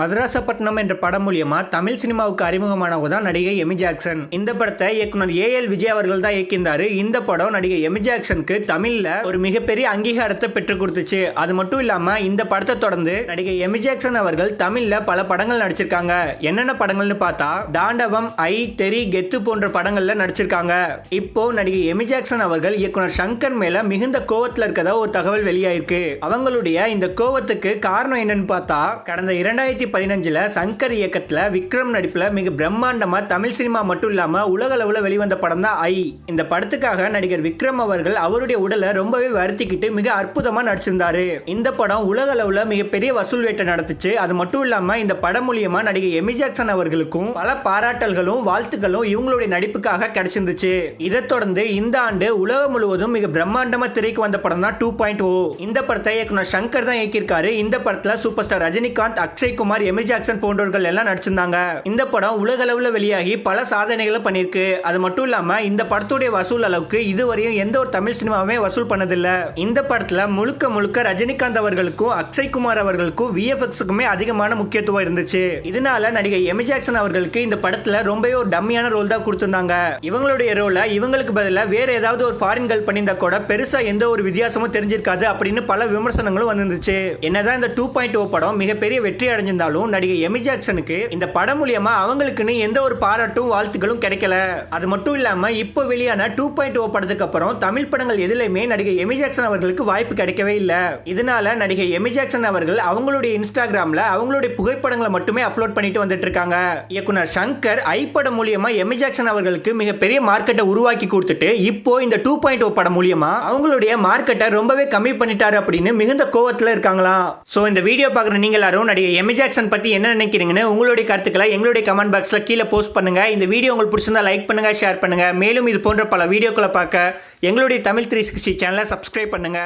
மதராசப்பட்டினம் என்ற படம் மூலியமா தமிழ் சினிமாவுக்கு அறிமுகமானவங்க தான் நடிகை எமி ஜாக்சன். இந்த படத்தை இயக்குனர் ஏ எல் விஜய் அவர்கள் தான் இயக்கியிருந்தாரு. இந்த படம் நடிகை எமி ஜாக்சனுக்கு தமிழ்ல ஒரு மிகப்பெரிய அங்கீகாரத்தை பெற்றுக் கொடுத்துச்சு. அது மட்டும் இல்லாம இந்த படத்தை தொடர்ந்து நடிகை எமி ஜாக்சன் அவர்கள் தமிழ்ல பல படங்கள் நடிச்சிருக்காங்க. என்னென்ன படங்கள்னு பார்த்தா தாண்டவம் ஐ தெரி கெத்து போன்ற படங்கள்ல நடிச்சிருக்காங்க. இப்போ நடிகை எமி ஜாக்சன் அவர்கள் இயக்குனர் சங்கர் மேல மிகுந்த கோவத்துல இருக்கதா ஒரு தகவல் வெளியாயிருக்கு. அவங்களுடைய இந்த கோவத்துக்கு காரணம் என்னன்னு பார்த்தா கடந்த இரண்டாயிரத்தி பதினஞ்சுல சங்கர் இயக்கத்தில் விக்ரம் நடிப்பில் மிக பிரம்மாண்டமாக தமிழ் சினிமா மட்டும் இல்லாம உலகளவில் வெளிவந்த படம் தான் ஐ. இந்த படத்துக்காக நடிகர் விக்ரம் அவர்கள் அவருடைய உடலை ரொம்பவே வருத்திக்கிட்டு மிக அற்புதமா நடிச்சிருந்தாரு. இந்த படம் உலகளவில் மிகப்பெரிய வசூல் வேட்டை நடத்துச்சு. அது மட்டும் இல்லாம இந்த படம் மூலியமா நடிகை எமி ஜாக்சன் அவர்களுக்கும் பல பாராட்டல்களும் வாழ்த்துக்களும் இவங்களுடைய நடிப்புக்காக கிடைச்சிருந்துச்சு. இதைத் தொடர்ந்து இந்த ஆண்டு உலகம் முழுவதும் மிக பிரம்மாண்டமா திரைக்கு வந்த படம் தான் டூ பாயிண்ட் ஓ. இந்த படத்தை இயக்குனர் சங்கர் தான் இயக்கியிருக்காரு. இந்த படத்துல super star Rajinikanth Akshay Kumar Amy Jackson போன்றவர்கள் எல்லாம் நடிச்சிருந்தாங்க. இந்த படம் உலக அளவுல வெளியாகி பல சாதனைகளை பண்ணிருக்கு அது மட்டும் இல்லாம இந்த படத்துடைய வசூல் அளவுக்கு இதுவரையும் எந்த ஒரு தமிழ் சினிமாவுமே வசூல் பண்ணதில்ல. இந்த படத்துல முழுக்க முழுக்க ரஜினிகாந்த் அவர்களுக்கும் அக்ஷய் குமார் அவர்களுக்கும் விஎஃப்எக்ஸுக்குமே அதிகமான முக்கியத்துவம் இருந்துச்சு. இதனால நடிகை எமி ஜாக்சன் அவர்களுக்கு இந்த படத்துல ரொம்பவே ஒரு டம்மியான ரோல் தான் கொடுத்திருந்தாங்க. இவங்களுடைய ரோல இவங்களுக்கு பதிலாக வேற ஏதாவது ஒரு ஃபாரின் கேர்ள் பண்ணியிருந்தா கூட பெருசா எந்த ஒரு வித்தியாசமும் தெரிஞ்சிருக்காது அப்படின்னு பல விமர்சனங்களும் வந்திருந்துச்சு. என்னதான் இந்த டூ பாயிண்ட் ஓ படம் மிகப்பெரிய வெற்றி இருந்தாலும் நடிகை எமி ஜாக்சனுக்கு இந்த படம் மூலியமா அவங்களுக்குன்னு எந்த ஒரு பாராட்டும் வாழ்த்துக்களும் கிடைக்கல. அது மட்டும் இல்லாம இப்போ வெளியான டூ பாயிண்ட் ஓ படத்துக்கு அப்புறம் தமிழ் படங்கள் எதுலையுமே நடிகை எமி ஜாக்சன் அவர்களுக்கு வாய்ப்பு கிடைக்கவே இல்லை. இதனால நடிகை எமி ஜாக்சன் அவர்கள் அவங்களுடைய இன்ஸ்டாகிராம்ல அவங்களுடைய புகைப்படங்களை மட்டுமே அப்லோட் பண்ணிட்டு வந்துட்டு இருக்காங்க. இயக்குனர் சங்கர் ஐ படம் மூலியமா எமி ஜாக்சன் அவர்களுக்கு மிகப்பெரிய மார்க்கெட்டை உருவாக்கி கொடுத்துட்டு இப்போ இந்த டூ பாயிண்ட் ஓ படம் மூலியமா அவங்களுடைய மார்க்கெட்டை ரொம்பவே கம்மி பண்ணிட்டாரு அப்படின்னு மிகுந்த கோவத்துல இருக்காங்களாம். சோ இந்த வீடியோ பார்க்குற நீங்க எல்லாரும் நடிகை எமி ஜாக்சன் பற்றி என்ன நினைக்கிறீங்கன்னு உங்களுடைய கருத்துக்களை எங்களுடைய கமெண்ட் பாக்ஸில் கீழே போஸ்ட் பண்ணுங்க. இந்த வீடியோ உங்களுக்கு பிடிச்சிருந்தா லைக் பண்ணுங்க ஷேர் பண்ணுங்கள் மேலும் இது போன்ற பல வீடியோக்களை பார்க்க எங்களுடைய தமிழ் த்ரீ சிக்ஸ்டி சேனலை சப்ஸ்கிரைப் பண்ணுங்க.